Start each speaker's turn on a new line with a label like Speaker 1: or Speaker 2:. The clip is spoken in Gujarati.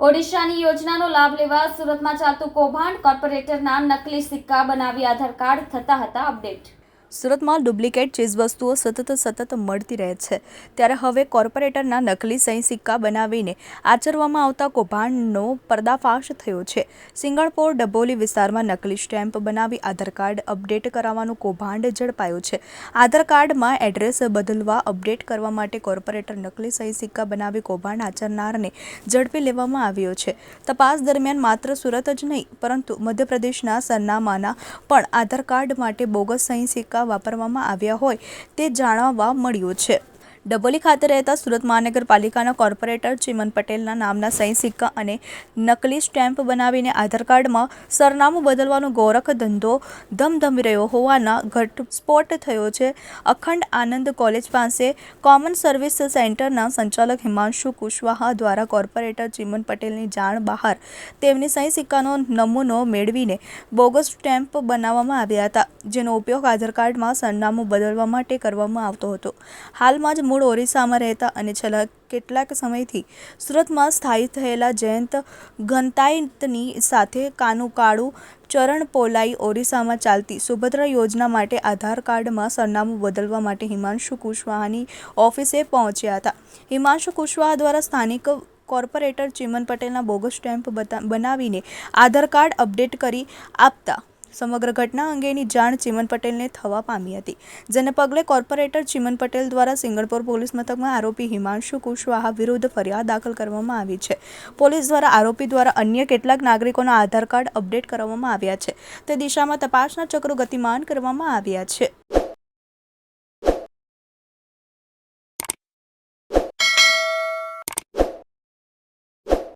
Speaker 1: ઓડિશાની યોજનાનો લાભ લેવા સુરતમાં ચાલતું કૌભાંડ કોર્પોરેટરના નકલી સિક્કા બનાવી આધાર કાર્ડ થતા હતા અપડેટ. સુરતમાં ડુપ્લિકેટ ચીજવસ્તુઓ સતત સતત મળતી રહે છે. ત્યારે હવે કોર્પોરેટરના નકલી સહી સિક્કા બનાવીને આચરવામાં આવતા કૌભાંડનો પર્દાફાશ થયો છે. સિંગણપોર ડબોલી વિસ્તારમાં નકલી સ્ટેમ્પ બનાવી આધાર કાર્ડ અપડેટ કરાવવાનું કૌભાંડ ઝડપાયું છે. આધાર કાર્ડમાં એડ્રેસ બદલવા અપડેટ કરવા માટે કોર્પોરેટર નકલી સહી સિક્કા બનાવી કૌભાંડ આચરનારને ઝડપી લેવામાં આવ્યો છે. તપાસ દરમિયાન માત્ર સુરત જ નહીં, પરંતુ મધ્યપ્રદેશના સરનામાના પણ આધાર કાર્ડ માટે બોગસ સહી સિક્કા વાપરવામાં આવ્યા હોય તે જાણવા મળ્યું છે. ડબોલી ખાતે રહેતા સુરત મહાનગરપાલિકાના કોર્પોરેટર ચિમન પટેલના નામના સહી સિક્કા અને નકલી સ્ટેમ્પ બનાવીને આધાર કાર્ડમાં સરનામું બદલવાનો ગોરખ ધંધો ધમધમી રહ્યો હોવાના ઘટસ્ફોટ થયો છે. અખંડ આનંદ કોલેજ પાસે કોમન સર્વિસ સેન્ટરના સંચાલક હિમાંશુ કુશવાહા દ્વારા કોર્પોરેટર ચિમન પટેલની જાણ બહાર તેમની સહી સિક્કાનો નમૂનો મેળવીને બોગસ સ્ટેમ્પ બનાવવામાં આવ્યા હતા, જેનો ઉપયોગ આધાર કાર્ડમાં સરનામું બદલવા માટે કરવામાં આવતો હતો. હાલમાં જ મૂળ ઓરિસ્સામાં રહેતા અને છેલ્લા કેટલાક સમયથી સુરતમાં સ્થાયી થયેલા જયંત ઘનતાયતની સાથે કાનુકાળુ ચરણ પોલાઈ ઓરિસ્સામાં ચાલતી સુભદ્રા યોજના માટે આધાર કાર્ડમાં સરનામું બદલવા માટે હિમાંશુ કુશવાહાની ઓફિસે પહોંચ્યા હતા. હિમાંશુ કુશવાહા દ્વારા સ્થાનિક કોર્પોરેટર ચિમન પટેલના બોગસ સ્ટેમ્પ બનાવીને આધાર કાર્ડ અપડેટ કરી આપતા સમગ્ર ઘટના અંગેની જાણ ચિમન પટેલને થવા પામી હતી, જેને પગલે કોર્પોરેટર ચિમન પટેલ દ્વારા સિંગણપુર પોલીસ મથકમાં આરોપી હિમાંશુ કુશવાહા વિરુદ્ધ ફરિયાદ દાખલ કરવામાં આવી છે. પોલીસ દ્વારા આરોપી દ્વારા અન્ય કેટલાક નાગરિકોના આધાર કાર્ડ અપડેટ કરવામાં આવ્યા છે. તે દિશામાં તપાસના ચક્રો ગતિમાન કરવામાં આવ્યા છે.